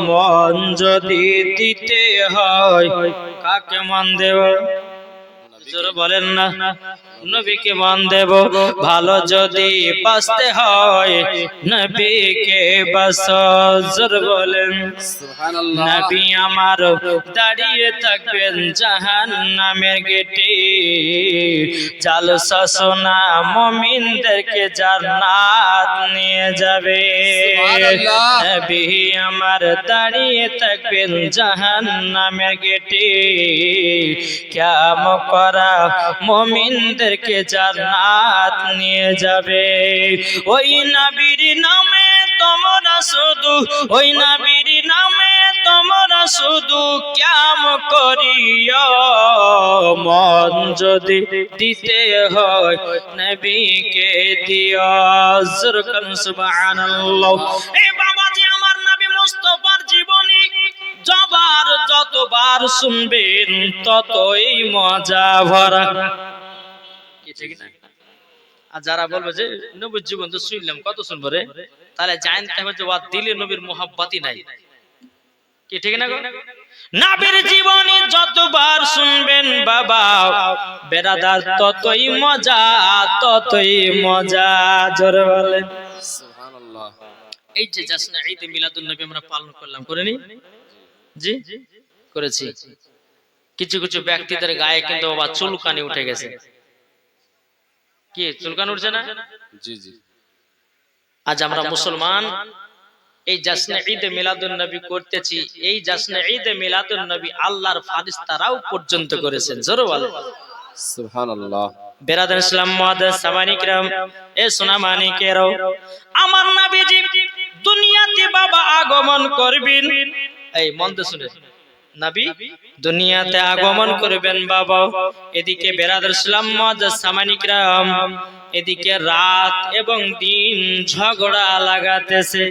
মন যদি দিতে হয় কাকে মন দেব? জোরে বলেন না নবীকে মন দেব ভালো যদি বাঁচতে হয় নবীকে বাস জোর বলেন নবী আমার দাঁড়িয়ে থাকবেন জাহান নামের গেটে জাল শাসনা মমিনদেরকে জান্নাত নিয়ে যাবে। নবী আমার দাঁড়িয়ে থাকবেন জাহান নামের গেটে। ক্যাম করা মমিনদেরকে জান্নাত নিয়ে যাবে। ওই নবীর নামে তোমরা শুধু, ওই নবীর নামে তোমরা শুধু ক্যাম করিও। মন যদি দিতে হয় নবীকে দিও। জুরকান সুবহানাল্লাহ। যতবার শুনবেন ততই মজা ভরা। ঠিক না? আর যারা বলবে যে নবীর জীবন তো শুনলাম কত শুনব রে? তাহলে জানতে হবে যে ওয়া দিলে নবীর মোহাব্বতই নাই। কি ঠিক না? নবীর জীবনী যতবার শুনবেন বাবা বেরাদার ততই মজা ততই মজা জোরে বলেন। এই যে জাসনা ঈদ মিলাদুন নবী আমরা পালন করলাম করিনি? জি? করেছি। কিছু কিছু ব্যক্তিদের গায়ে কিন্তু বাবা চুলকানি উঠে গেছে। কি চুলকানি উঠছে না? জি জি। আজ আমরা মুসলমান। এই জাসনে ঈদে মিলাদুন নবী করতেছি। এই জাসনে ঈদে মিলাদুন নবী আল্লাহর ফারিস্তারাও পর্যন্ত করেছেন। জোরে বলে সুবহানাল্লাহ। বেরাদার ইসলাম মুআদ্দাস সামানিকরাম এ সোনা মানিকেরাও আমার নবীজি দুনিয়াতে বাবা আগমন করবেন। এই মন দিয়ে শুনে। নবী, দুনিয়াতে আগমন করবেন বাবা। এদিকে বেরাদার ইসলাম সামানিকরাম। এদিকে রাত এবং দিন ঝগড়া লাগাতেছে।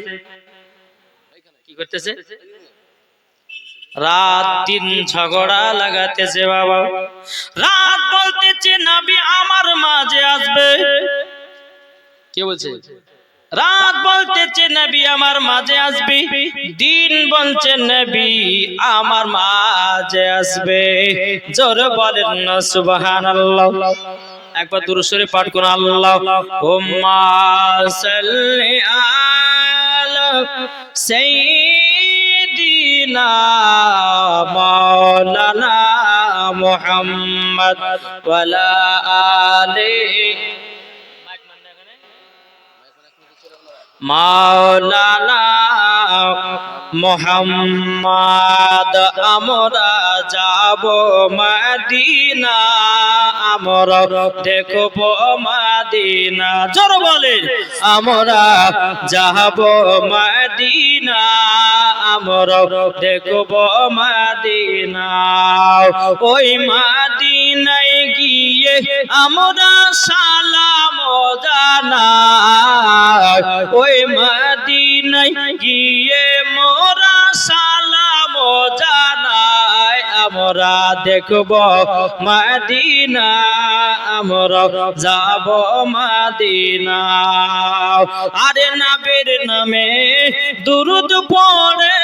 কি করতেছে? রাত, দিন ঝগড়া লাগাতেছে বাবা। রাত বলতেছে, নবী, আমার মাঝে আসবে। কে বলছে? রাত বলতেছে নবী, আমার মাঝে আসবে। দিন বলছে নবী, আমার মাঝে আসবে। জোরে বলেন না, সুবহানাল্লাহ। একবার দুরুসরে পাঠ করুন, আল্লাহ। হুম্মা সাল্লি আলা মাওলানা মুহাম্মদ ওয়ালা আলিহি মাওলানা মোহাম্মদ, আমরা যাব মদিনা। আমরা দেখব মদিনা। জোর বলে আমরা যাব মদিনা। আমরা দেখব মদিনা। ওই মদিনায় গিয়ে আমরা সালাম জানাই ওই মদিনায় গিয়ে মোরা সালাম জানাই আমরা দেখব মদিনা, আমরা যাব মদিনা। আরে নবীর নামে দুরুদ পড়ে,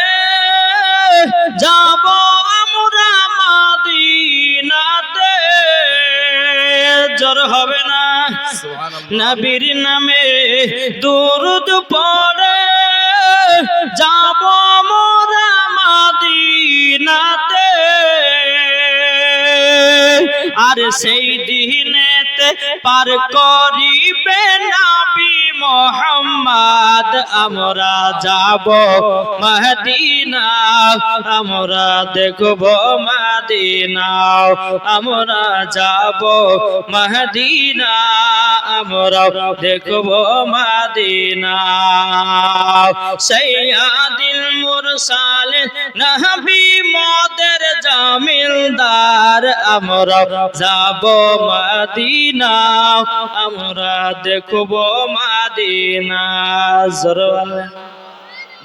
যাব আমরা মদিনাতে। জ্বর হবে না। নবীর নামে দুরুদ পড়ে। যাব মোরা মাদিনাতে। আর সেই দিনেতে পার করিবে নবী মোহাম্মদ। আমরা যাব মদিনা, আমরা দেখব মদিনা, আমরা যাব মদিনা, আমরা দেখব মদিনা। সৈয়াদিল মুরসাল নবী মদের জামিলদার, আমরা যাব মদিনা, আমরা দেখব মদিনা। জরওয়ালা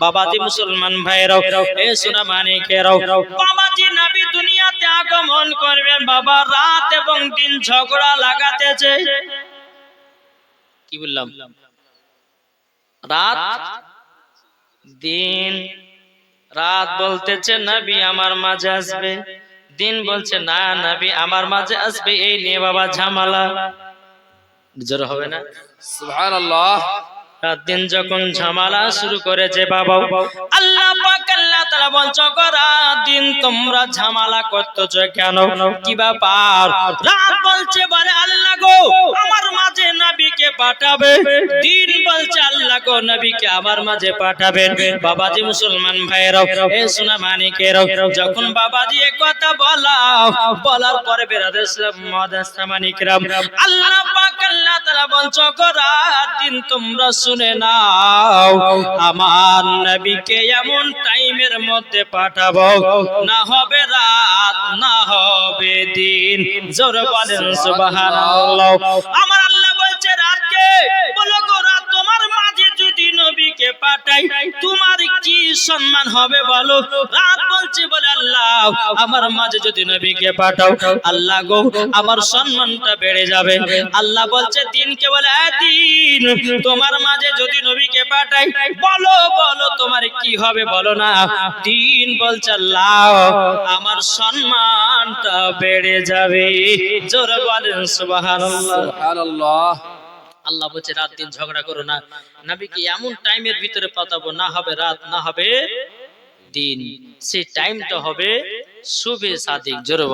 বাবাজি মুসলমান ভাইরাও এ সোনা মানিকেরাও বাবাজি নবী দুনিয়াতে আগমন করবেন বাবা রাত এবং দিন ঝগড়া লাগাতেছে কি বললাম? রাত দিন রাত বলতেছে নবী আমার মাঝে আসবে। দিন বলছে না নবী আমার মাঝে আসবে। এই নিয়ে বাবা ঝামেলা। জোর হবে না? সুবহানাল্লাহ। রাত দিন যখন ঝামেলা শুরু করেছে বাবা আল্লাহ পাক, আল্লাহ তাআলা বলছো রাত দিন তোমরা ঝামেলা করতেছো কেন? কি ব্যাপার? রাত বলছে, বলে আল্লাহ গো, আমার মাঝে নবীকে পাঠাবে। দিন বলছে, আল্লাহ গো, নবীকে আমার মাঝে পাঠাবেন বাবাজি মুসলমান ভাইরাও এ সোনা মানিকেরাও, যখন বাবাজি এ কথা বলাও বলার পরে বেরাদের মাদাস্তা মানিকরাম আল্লাহ পাক, আল্লাহ তাআলা বলছো রাত দিন তোমরা শুনে নাও, আমার নবীকে এমন টাইমের মধ্যে পাঠাবো। না হবে রাত, না হবে দিন। জোর বলেন, সুবহানাল্লাহ। আমার আল্লাহ বলছে, রাতকে বলো পাঠাই, তোমার কি সম্মান হবে বলো? রাত বলছে বলে, আল্লাহ, আমার মাঝে যদি নবীকে পাঠাও, আল্লাহ গো, আমার সম্মানটা বেড়ে যাবে। আল্লাহ বলছে, দিনকে বলে দিন, তোমার মাঝে যদি নবীকে পাঠাই, বলো বলো, তোমার কি হবে বলো না? দিন বলছে, আল্লাহ, আমার সম্মানটা বেড়ে যাবে। জোরে বলেন, সুবহানাল্লাহ। সুবহানাল্লাহ। আল্লাহ বলছে রাত দিন ঝগড়া করো না। নবীকে এমন টাইমের ভিতরে পাঠাবো না হবে রাত না হবে দিন। সেই টাইমটা হবে শুভে সাদিক জোরে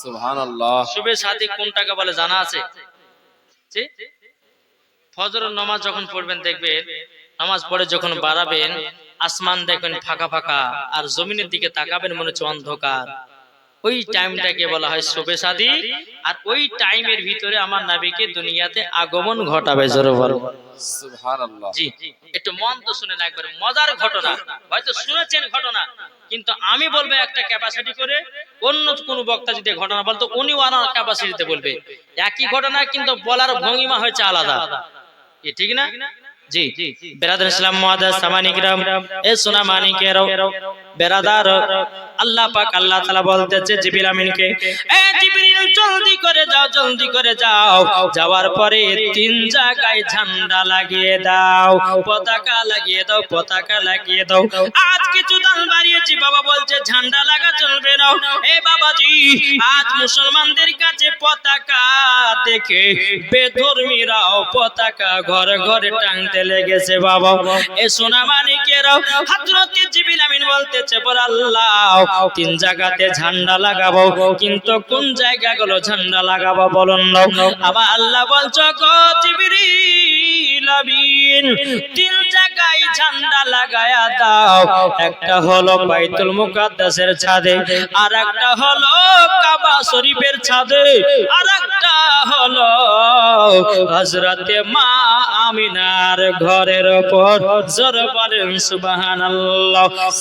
সুবহানাল্লাহ। শুভে সাদিক কোনটাকে বলে জানা আছে? ফজরের নামাজ যখন পড়বেন দেখবেন নামাজ পড়ে যখন বাড়াবেন আসমান দেখবেন ফাঁকা ফাঁকা আর জমিনের দিকে তাকাবেন মনে হচ্ছে অন্ধকার। ওই টাইমটাকে বলা হয় শুভে সাদি আর ওই টাইমের ভিতরে আমার নাবিকে দুনিয়াতে আগমন ঘটাবে জোরে বলো। জি একটু মন তো শুনেন একবার মজার ঘটনা। হয়তো শুনেছেন ঘটনা কিন্তু আমি বলব একটা ক্যাপাসিটি করে অন্য কোন বক্তা যদি ঘটনা বলতো উনি ওনার ক্যাপাসিটিতে বলবে। একই ঘটনা কিন্তু বলার ভঙ্গিমা হয়েছে আলাদা। ঠিক না? জি বেরাদার ইসলাম মহাদাস সামানিকরাম এ সোনা মানিকেরাও বেরাদার আল্লাহ পাক আল্লাহ তাআলা বলতেছে জিবরিল আমিনকে, এ জিবরিল, জলদি করে যাও, জলদি করে যাও। যাওয়ার পরে তিন জায়গায় ঝান্ডা লাগিয়ে দাও, পতাকা লাগিয়ে দাও, পতাকা লাগিয়ে দাও। আজ কিছু দান বাড়িয়েছি, বাবা বলছে, ঝান্ডা লাগা চলবে না। এ বাবাজি, আজ মুসলমানদের কাছে পতাকা দেখে বেধর্মীরাও পতাকা ঘরে ঘরে টাংতে লেগেছে, বাবা। এ সোনা মানিকেরাও, হযরতে জিবরিল আমিন বলতেছে বল আল্লাহ তিন জায়গাতে ঝান্ডা লাগাবো, কিন্তু কোন জায়গা জায়গাগুলো ঝান্ডা লাগাবো বলুন না আমার আল্লাহ বলছো গো জিবরিল তিন জায়গায় ঝান্ডা লাগায়া দাও। একটা হলো বাইতুল মুকাদ্দাসের ছাদে, আর একটা হলো কাবা শরীফের ছাদে, আর একটা হলো হযরতে মা আমিনার ঘরের ওপর জোর বলেন সুবাহ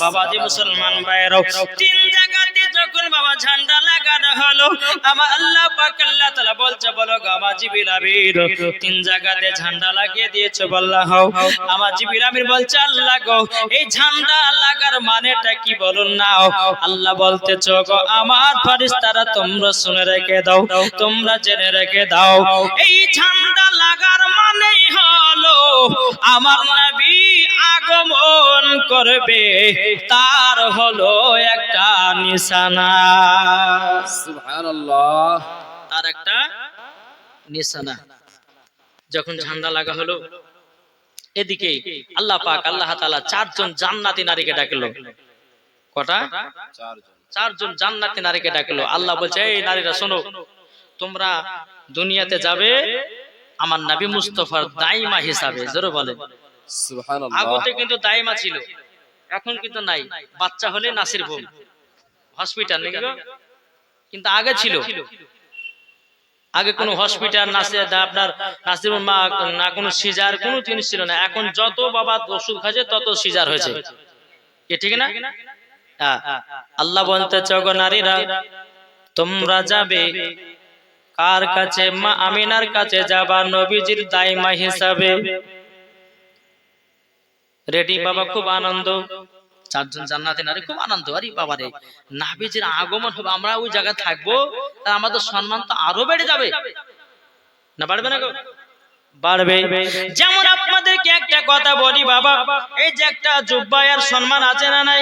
বাবাজি মুসলমান বাইর তিন জায়গাতে যখন বাবা ঝান্ডা লাগানো হলো। আমার আল্লাহ পাক আল্লাহ তাআলা বলছে, বলো গো আমার জিবিল আমির, তিন জায়গাতে ঝান্ডা লাগিয়ে দিয়েছে বল্লাহ আমার জিবিল আমির বলছে, আল্লাহ গো, এই ঝান্ডা লাগার মানেটা কি বলুন না? আল্লাহ বলতেছ গো আমার ফেরেশতারা তোমরা শুনে রেখে দাও, তোমরা জেনে রেখে দাও। এই ঝান্ডা লাগার মানেই হলো, আমার নবী আগমন করবে, তার হলো একটা নিশানা। সুবহানাল্লাহ। তার একটা নিশানা। যখন ঝান্ডা লাগা হলো এদিকে আল্লাহ পাক আল্লাহ তাআলা চারজন জান্নাতি নারীকে ডাকলো। কটা? চারজন। চারজন জান্নাতি নারীকে ডাকলো। আল্লাহ বলছে এই নারীরা শোনো তোমরা দুনিয়াতে যাবে আমার নাবি মুস্তফার দাইমা হিসাবে। জোরে বলে। আগতে কিন্তু দাইমা ছিল এখন কিন্তু নাই। বাচ্চা হলে নাসির ভূম হসপিটাল নাকি কিন্তু আগে ছিল। আগে কোনো হসপিটাল নাসে আপনার নাসির মা না কোনো সিজার কোনো জিনিস ছিল না। এখন যত বাবা ওষুধ খাচ্ছে তত সিজার হয়েছে। কি ঠিক না। আল্লাহ বলতে চগো নারীরা তোমরা যাবে কার কাছে? মা আমিনার কাছে যাবা নবীজির দাইমা হিসাবে। রেডি বাবা খুব আনন্দ। চারজন জান্নাতে নারে, খুব আনন্দ। আরে বাবা রে নাবিজির আগমন হবে, আমরা ওই জায়গায় থাকব তা আমাদের সম্মান তো আরও বেড়ে যাবে। না, বাড়বে না গো? বাড়বে। যেমন আপনাদেরকে একটা কথা বলি, বাবা, এই যে একটা জুব্বায়ার সম্মান আছে না নাই?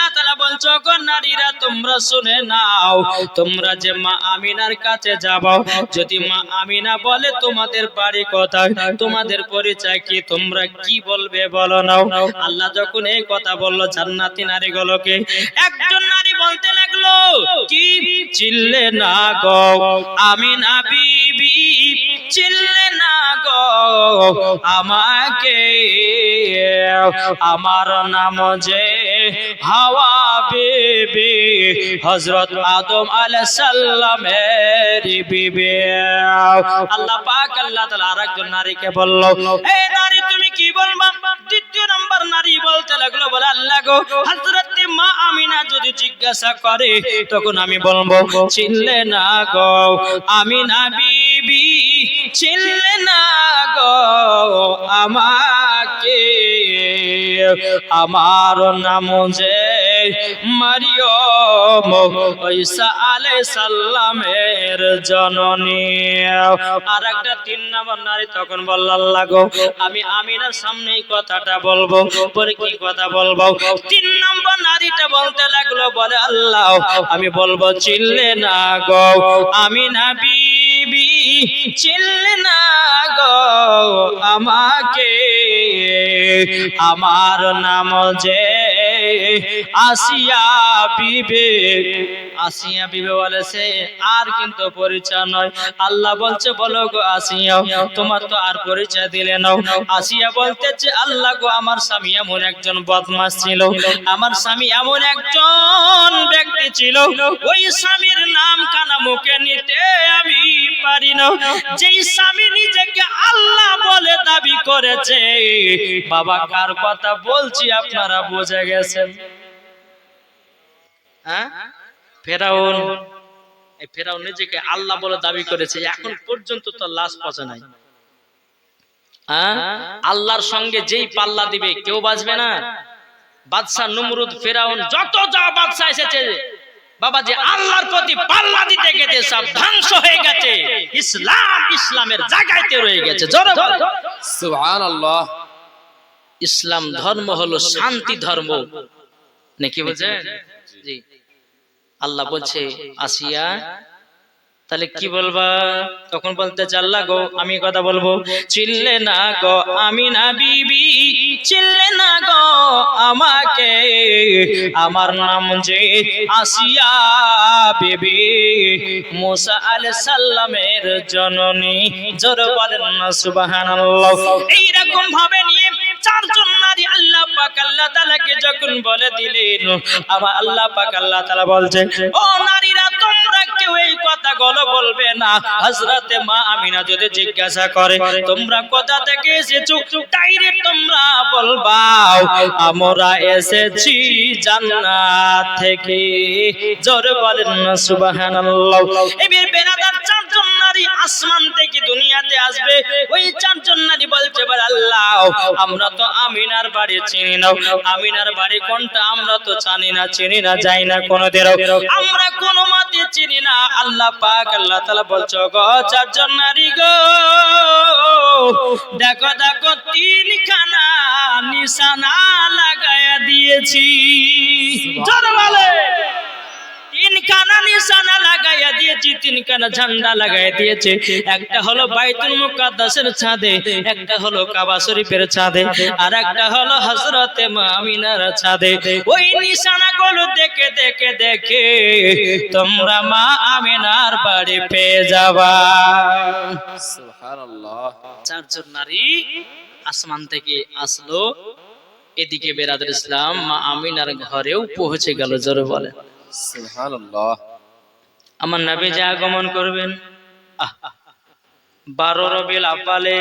তাআলা বলছো গো নারীরা, তোমরা শুনে নাও। তোমরা যে মা আমিনার কাছে যাও যদি মা আমিনা বলে তোমাদের বাড়ি কোথায়, তোমাদের পরিচয় কি, তোমরা কি বলবে বলো নাও আল্লাহ যখন এই কথা বলল, জান্নাতি নারীগুলোকে, একজন নারী বলতে লাগল, কি চিল্লে না গো, আমিনা বিবি চিল্লে না গো, আমাকে আমার নাম যে হাওয়া বিবি হজরত আদম আলাইহিস সালামের বিবি। আল্লাহ পাক আল্লাহ তাআলা আরেকজন নারীকে বলল এই নারী, তুমি কি বলবা? দ্বিতীয় নাম্বার নারী বলতে লাগল, বলে, আল্লাহ গো, হযরত মা আমিনা যদি জিজ্ঞাসা করে, তখন আমি বলব, চিনলে না গো, আমিনা বিবি চিনলে না গো আমাকে। আমার নাম যে মারিয়ম ঈসা আলাইহিস সালামের জননী। আর একটা তিন নম্বর নারী তখন বলল, আল্লাহ গো, আমি আমিনার সামনে এই কথাটা বলব। পরে কি কথা বলব? তিন নম্বর নারীটা বলতে লাগল, বলে, আল্লাহ, আমি বলব, চিনলে না গো আমিনা বিবি গো আমাকে। আমার নাম যে আসিয়া বিবে। আসিয়া বিবে বলেছে আর কিন্তু পরিচয় নয়। আল্লাহ বলছে, বলো গো আসিয়া, তোমার তো আর পরিচয় দিলে নাও। আসিয়া বলতেছে আল্লাহ গো, আমার স্বামী এমন একজন বদমাস ছিল। আমার স্বামী এমন একজন ব্যক্তি ছিল। ওই স্বামীর নাম কানা মুখে নিতে আমি পারি না। যেই স্বামী নিজেকে আল্লাহ বলে দাবি করেছে, বাবা কার কথা বলছি আপনারা বুঝে গেছেন? হ্যাঁ? ফেরাউন, এই ফেরাউন নিজেকে আল্লাহ বলে দাবি করেছে, এখন পর্যন্ত তো লাশ পচে নাই। হ্যাঁ? আল্লাহর সঙ্গে যেই পাল্লা দিবে, কেউ বাঁচবে না। বাদশাহ নমরুদ, ফেরাউন, যত যা বাদশাহ এসেছে বাবা যে আল্লাহর প্রতি পাল্লা দিতে গেছে সব ধ্বংস হয়ে গেছে। ইসলাম ইসলামের জায়গাতে রয়ে গেছে। সুবহানাল্লাহ। ইসলাম ধর্ম হলো শান্তি ধর্ম। নাকি বলছেন জি। আল্লাহ বলছে আসিয়া তাহলে কি বলবা? তখন বলতে আল্লাহ গো আমি কথা বলব। চিল্লে না গো আমি না বিবি। চিল্লে না গো আমাকে? আমার নাম যে আসিয়া বিবি, মুসা আলাইহিস সালামের জননী, জোর বলেন না, সুবহানাল্লাহ। এইরকম ভাবে নিয়ে চারজন নারী আল্লাহ পাক আল্লাহ তাআলাকে যখন বলে দিলেন, আবার আল্লাহ পাক আল্লাহ তাআলা বলছে, ও নারীরা কথাগুলো বলবে না। হজরতে মা আমিনা যদি জিজ্ঞাসা করে, তোমরা কোথা থেকে এসেছ? ডাইরেক্ট তোমরা বলবা, আমরা এসেছি জান্নাত থেকে। জোরে বলেন না, সুবহানাল্লাহ। এবার বেনাদার চারজন নারী আসমান থেকে দুনিয়াতে আসবে। ওই বলে আল্লাহ আমরা তো আমিনার বাড়ি চিনি না। আমিনার বাড়ি কোনটা আমরা তো জানি না চিনি না যাই না কোনোদিনও আমরা কোনো মতে চিনি না। আল্লাহ পাক আল্লাহ তাআলা বলছো গো চারজন নারী গো দেখো দেখো তিনখানা নিশানা লাগায়া দিয়েছি। জোরে বলে তিনখানা নিশানা লাগাইয়া দিয়েছি তিনখানা ঝান্ডা লাগাইয়া দিয়েছে। একটা হলো বাইতুল মুকাদ্দাসের ছাদে একটা হলো কাবা শরীফের ছাদে আর একটা হলো হযরতে আমিনার ছাদে। ওই নিশানাগুলো দেখে দেখে দেখে তোমরা মা আমিনার বাড়ি পেয়ে যাবা। সুবহানাল্লাহ। চারজন নারী আসমান থেকে আসলো এদিকে বেরাদের ইসলাম মা আমিনার ঘরেও পৌঁছে গেল জোরে বলে আমার নবী যে আগমন করবেন বারো রবিল আব্বালে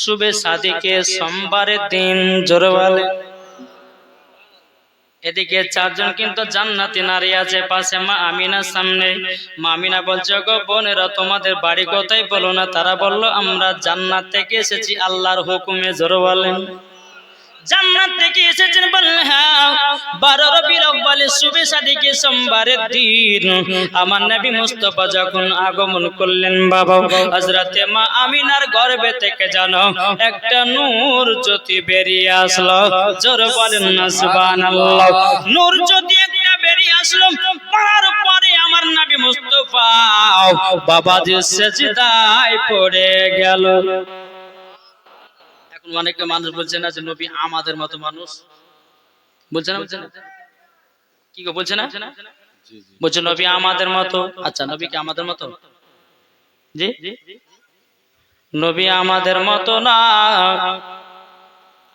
শুভে সাদিকে সোমবারের দিন জোরে এদিকে চারজন কিন্তু জান্নাতি নারী আছে, পাশে মা আমিনার সামনে। মা আমিনা বলছে গো বোনেরা, তোমাদের বাড়ি কোথায় বলো না? তারা বলল, আমরা জান্নাত থেকে এসেছি, আল্লাহর হুকুমে জোর বলেন জান্নাত থেকে এসেছেন বললেন হ্যাঁ বারো রবির আব্বালে শুভে সাদিকে সোমবারের দিন। আমার নবী মুস্তফা যখন আগমন করলেন, বাবা, হযরতে মা আমিনার গর্ভে থেকে জানো একটা নূর জ্যোতি বেরিয়ে আসলো। জোর বলেন না সুবহানাল্লাহ। নূর জ্যোতি একটা বেরিয়ে আসলো। পড়ার পরে আমার নবী মুস্তফা বাবা যে সেজদায় পড়ে গেল। এখন অনেকে মানুষ বলছে না যে নবী আমাদের মতো মানুষ। বলছে না বলছে না? কি গো বলছে না? বলছে নবী আমাদের মতো। আচ্ছা নবী কি আমাদের মতো? জি? নবী আমাদের মতো না।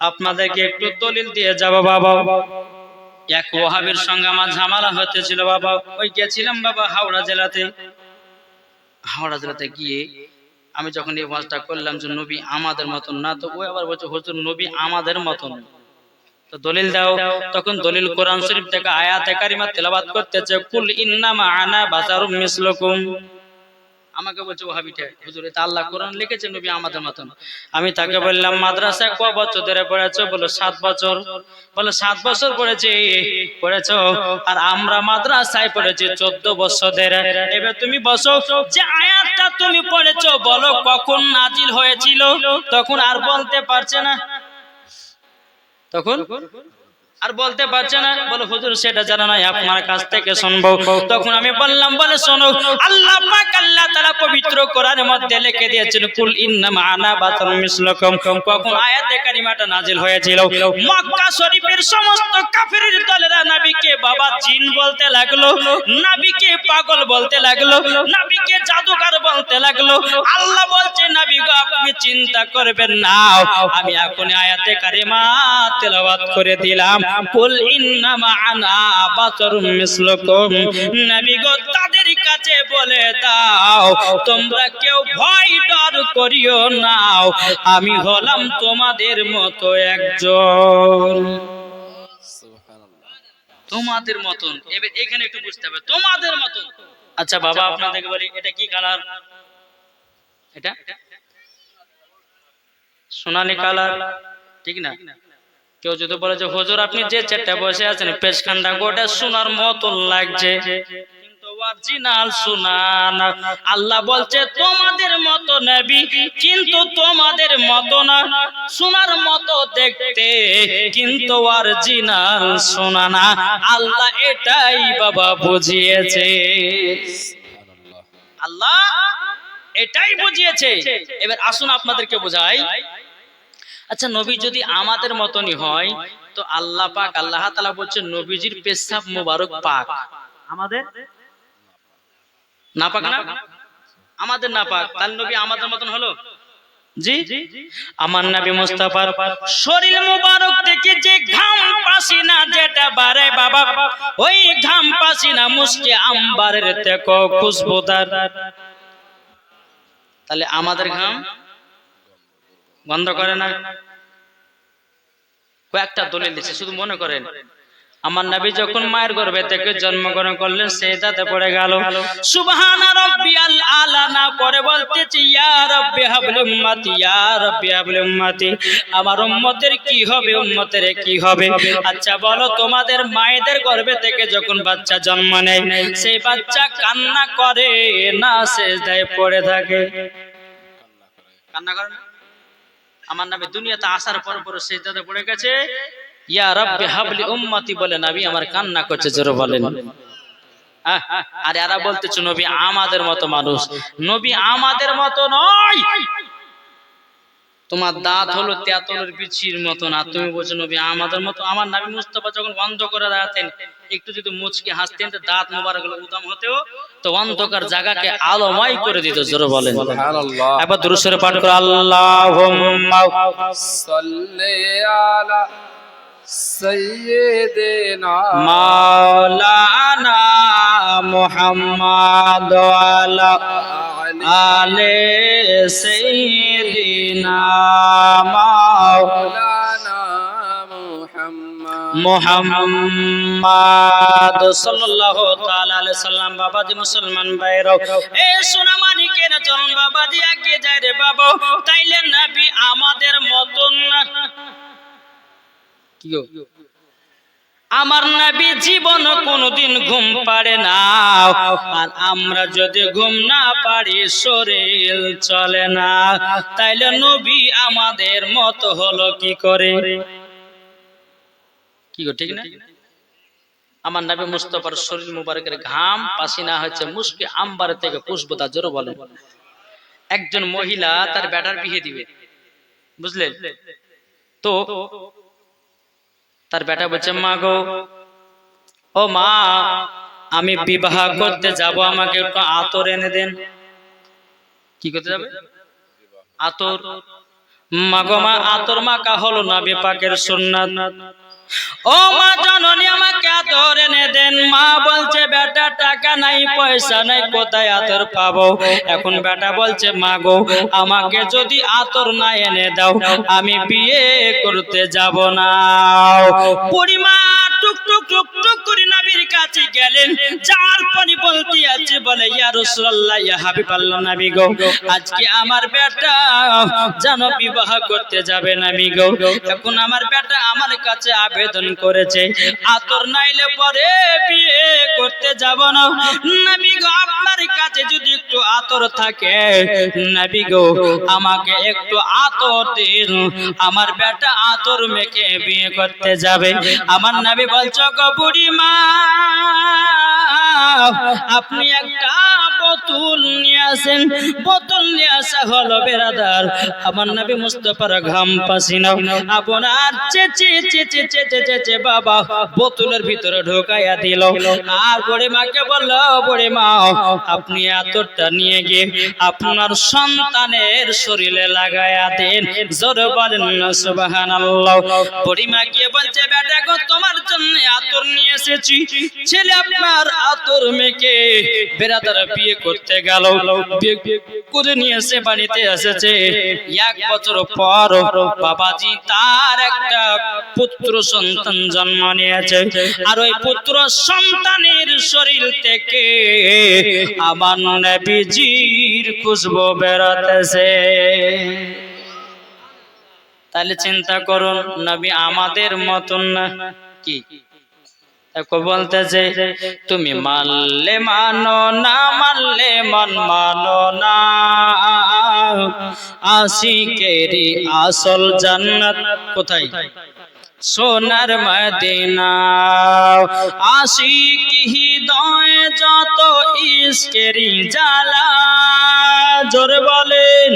আপনাদেরকে একটু দলিল দিয়ে যাব বাবা। এক ওহাবের সঙ্গে আমার ঝামেলা হতেছিল বাবা। ওই গেছিলাম বাবা হাওড়া জেলাতে। হাওড়া জেলাতে গিয়ে আমি যখন এই ওয়াজটা করলাম যে নবী আমাদের মতন না, তো ও আবার বলছে, হুজুর, নবী আমাদের মতন। তো দলিল দাও। তখন দলিল কোরআন শরীফ থেকে আয়াতে কারিমা তেলাওয়াত করতেছে, কুল ইন্নামা আনা বাজারুম মিসলুকুম। আমাকে বলছে ওহাবিটা হুজুর এটা আল্লাহ কোরআন লিখেছে নবী আমাদের মতন। আমি তাকে বললাম মাদ্রাসায় ক বছর ধরে পড়েছো? বলো সাত বছর? বলো সাত বছর পড়েছি পড়েছো। আর আমরা মাদ্রাসায় পড়েছি চোদ্দ বছর ধরে। এবার তুমি বসো যে আয়াতটা তুমি পড়েছো বলো কখন নাজিল হয়েছিল? তখন আর বলতে পারছে না। তখন? আর বলতে পারছে না, বলে, হুজুর, সেটা জানা নাই, আপনার কাছ থেকে শুনব। তখন আমি বললাম, বলে, শোনো, আল্লাহ পাক আল্লাহ তাআলা পবিত্র কোরআনের মধ্যে লিখে দিয়েছেন, কুল ইন্নামা আনা বাতার মিসলাকুম। কখন আয়াতে কারিমাটা নাজিল হয়েছিল। মক্কা শরীফের সমস্ত কাফিরের দলেরা নবীকে বাবা জিন বলতে লাগল, নবীকে পাগল বলতে লাগল, নবীকে জাদুকর বলতে লাগল। আল্লাহ বলছে আপনি চিন্তা করবেন না। আমি এখন আয়াতে কারিমা তেলাওয়াত করে দিলাম। কুল ইন্নামা আনা নবী গো, তাদের কাছে বলে দাও, তোমরা কেউ ভয় ডর করিও না। আমি হলাম তোমাদের মতো একজন। তোমাদের মতন। এবার এখানে একটু বুঝতে হবে, তোমাদের মতন। আচ্ছা বাবা, আপনাদেরকে বলি, এটা কি কালার এটা? সোনালি কালার ঠিক না? কেউ যদি বলে যে হুজুর আপনি যে চেটটা বসে আছেন পেশখানটা গোটা সোনার মতন লাগছে। অরিজিনাল সোনা না আল্লাহ বলছে তোমাদের মতো নবী কিন্তু তোমাদের মতো না। সোনার মতো দেখতে কিন্তু অরিজিনাল সোনা না। আল্লাহ এটাই বাবা বুঝিয়েছে। আল্লাহ? এটাই বুঝিয়েছে। এবার আসুন আপনাদেরকে বোঝাই। আচ্ছা নবী যদি আমাদের মতনই হয় তো আল্লাহ পাক আল্লাহ তাআলা বলছে নবীজির পেশাব মোবারক পাক। আমাদের? না? পাক না? আমাদের না পাক তাহলে নবী আমাদের মতন হলো? জি? আমার নবী মুস্তাফার শরীর মোবারক থেকে যে ঘাম পাসিনা যেটা বারে বাবা। ওই ঘাম পাসিনা মুসকে আম্বারের থেকে খুশবুদার। তাহলে আমাদের ঘাম বন্ধ করে না? কয়েকটা দলিল দিচ্ছে শুধু মনে করেন। আমার নবী যখন মায়ের গর্ভে থেকে জন্মগ্রহণ করলেন সেদাতে পড়ে গেল। পরে আমার আচ্ছা তোমাদের মায়েদের থেকে যখন বাচ্চা জন্ম নেয়, সেই বাচ্চা কান্না করে না সেজদায় পড়ে থাকে? কান্না করে আমার নামে দুনিয়াতে আসার পর পর সেজদাতে পড়ে গেছে। ইয়া রাব্বি হাবলি উম্মতি বলে নবী আমার কান্না করছে জোরে বলেন। আহ, আর এরা বলতেছে নবী আমাদের মতো মানুষ। নবী আমাদের মতো নয়। তোমার দাঁত হলো তেঁতুলের বিচির মতো না। তুমি বলছো নবী আমাদের মতো। আমার নবী মুস্তফা যখন বন্ধ করে দাঁড়াতেন একটু যদি মুচকে হাসতেন তো দাঁত মোবারক উদাম হতেও তো অন্ধকার জায়গাকে আলোময় করে দিত জোরে বলেন। একবার দুরুশ্বরে পাঠ করে আল্লাহুম্মা মাওলানা মুহাম্মদ ওয়ালা আলে সাইয়্যিদিনা মাওলানা মাওলানা মুহাম্মদ সাল্লাল্লাহু তাআলা আলাইহি সাল্লাম। বাবাজি মুসলমান ভাইরাও এ সোনা মানিকের চরণ বাবাজি আগে যায় রে বাবা? তাইলে নবী আমাদের মতন না। কি আমার নবী জীবন কোনোদিন ঘুম পারে না। আর আমরা যদি ঘুম না পারি শরীর চলে না। তাইলে নবী আমাদের মত হলো কি করে? কি গো, ঠিক না? আমার নবী মুস্তফার শরীর মুবারকের ঘাম, পাসিনা হচ্ছে মুশকি আম্বার থেকে পুষ্পতা, জোর বলে একজন মহিলা তার বেটার বিয়ে দিবে। বুঝলেন? তো তার বেটা বলছে, মা গো, ও মা, আমি বিবাহ করতে যাব, আমাকে একটু আতর এনে দেন। কি করতে যাবে? আতর। মা গো মা আতর মাকা হলো না বিপাকের সুন্নাত। ও মা জননী, আমাকে আতর এনে দেন। মা বলছে, বেটা, টাকা নাই, পয়সা নাই, কোথায় আতর পাবো? এখন বেটা বলছে, মা গো, আমাকে যদি আতর না এনে দাও, আমি বিয়ে করতে যাব না। পরিমা গেলেন। যার পরে বলতে আছে বলে, ইয়া রাসূলুল্লাহ, ইয়া হাবিবাল্লাহ নবী গো, আজকে আমার বেটা জানো বিবাহ করতে যাবে নবী গো। এখন আমার বেটা আমার কাছে আবেদন করেছে, আতর নাইলে পরে বিয়ে করতে যাব না। নবী গো, আপনার কাছে যদি একটু আতর থাকে, নবী গো, আমাকে একটু আতর দিন। আমার বেটা আতর মেখে বিয়ে করতে যাবে। আমার নবী বলছো, গো বুড়ি মা আপনি একটা বোতল নিয়ে আসেন। বোতল নিয়ে আসা হলো আমার মুস্তফার ঘাম আপনার চেচে চেচে চেচে চেচে বাবা বোতলের ভিতরে ঢোকাইয়া দিল। আর বড়ে মাকে বলল বড়ে মা আপনি এতটা নিয়ে গিয়ে আপনার সন্তানের শরীরে লাগায়া দেন। জোর বলেন বড়ি মা গিয়ে বলছে, বেটা গো, তোমার জন্য আতর নিয়ে এসেছি। ছেলে আপনার আতর মেকে বেরাদার বিয়ে করতে গেল। করে নিয়ে এসে বাড়িতে এসেছে। এক বছর পর বাবাজি তার একটা পুত্র সন্তান জন্ম নিয়েছে। আর ওই পুত্র সন্তানের শরীর থেকে আমার নবীজির খুশবু বেরোতেছে। তাহলে চিন্তা করুন, নবী আমাদের মতন না। কি? বলতেছে তুমি মানলে মানো না, মানলে মন মানো না। আশিকেরি আসল জান্নাত কোথায়? সোনার মদিনা। আসি হৃদয় যত ইস্কেরি জ্বালা, জোর বলেন,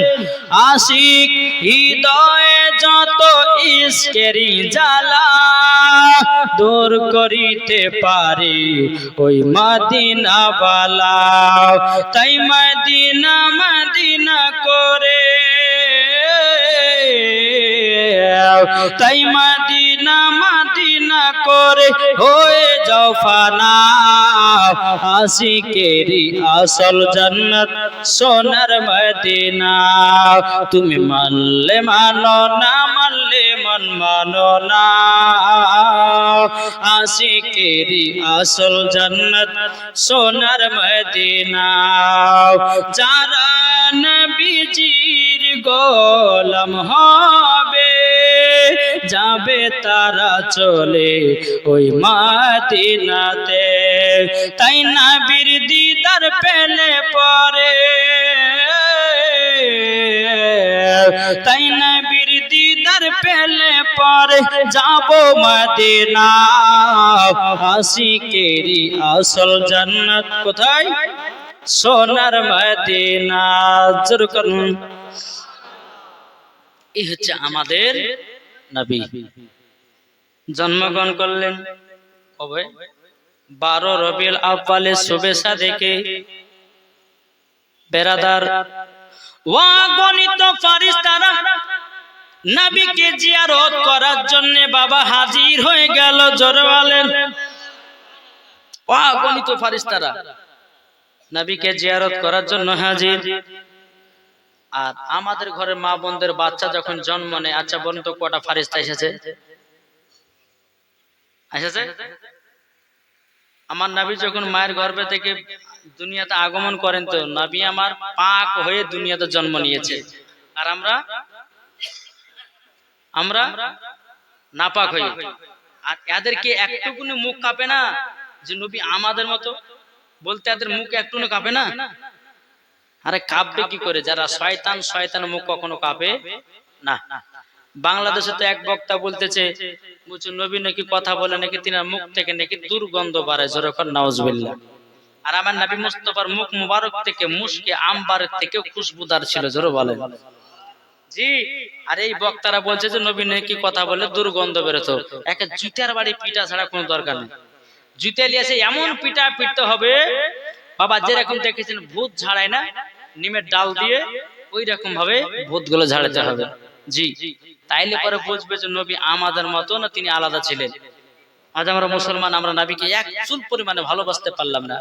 আশিক হৃদয় যত ইস্কেরি জ্বালা দূর করিতে পারে ওই মদিনা বালা তাই মদিনা মদিনা করে, তাই মদিনা মদিনা করে হয়ে যাও ফানা আশিকেরি আসল জান্নাত সোনার মদিনা। তুমি মানলে মানো না, মানলে মন মানো না। আশিকেরি আসল জান্নাত সোনার মদিনা। যারা নবীজির গোলাম হবে যাবে তারা চলে ওই মাদিনাতে। তাই নবীর দিদার পেলে পরে। তাই নবীর দিদার পেলে পরে যাব মদিনা। আশিকেরি আসল জান্নাত কোথায়? সোনার মদিনা। জোর করুন। এই হচ্ছে আমাদের জন্মগ্রহণ করলেন কবে? বারো রবিউল আব্বালে শুভেচ্ছা দেখে বেরাদার গণিত নবীকে জিয়ারত করার জন্য বাবা হাজির হয়ে গেল জোরে বলেন। ওয়া গণিত ফারিস্তারা নবীকে জিয়ারত করার জন্য হাজির আর আমাদের ঘরে মা বোনদের বাচ্চা যখন জন্ম নেয় আচ্ছা বলুন তো কটা ফারিস্তা এসেছে? এসেছে? আমার নাবি যখন মায়ের গর্ভে থেকে দুনিয়াতে আগমন করেন তো, নাবি আমার পাক হয়ে দুনিয়াতে জন্ম নিয়েছে। আর আমরা? আমরা? নাপাক হই আর এদেরকে একটুকুনি মুখ কাঁপে না? যে, নবী, আমাদের মতো? বলতে এদের মুখ একটুকুনি কাঁপে না? আরে কাঁপবে কি করে? যারা শয়তান শয়তান মুখ কখনো কাঁপে না। বাংলাদেশে তো এক বক্তা বলতেছে নবী নাকি কথা বলে নাকি তিনার মুখ থেকে নাকি দুর্গন্ধ বাড়ে? যেরকম নওয়াজবিল্লাহ আর আমার নবী মুস্তফার মুখ মুবারক থেকে মুশকে আম্বারের থেকে খুশবুদার ছিল, জোরে বলেন। জি, আর এই বক্তারা বলছে যে, নবী নাকি কথা বলে দুর্গন্ধ বেরোতো একে জুতার বাড়ি পিটা ছাড়া কোনো দরকার নেই। জুতে লিয়েছে এমন পিটা পিটতে হবে, বাবা, যেরকম দেখেছেন, ভূত ঝাড়ায় না? নিমের ডাল দিয়ে ওই রকম ভাবে ভূতগুলো ঝাড়াতে হবে। জি। তাইলে পরে বুঝবে যে নবী আমাদের মতো না তিনি আলাদা ছিলেন। আজ আমরা মুসলমান, আমরা নাবিকে এক চুল পরিমাণে ভালোবাসতে পারলাম না।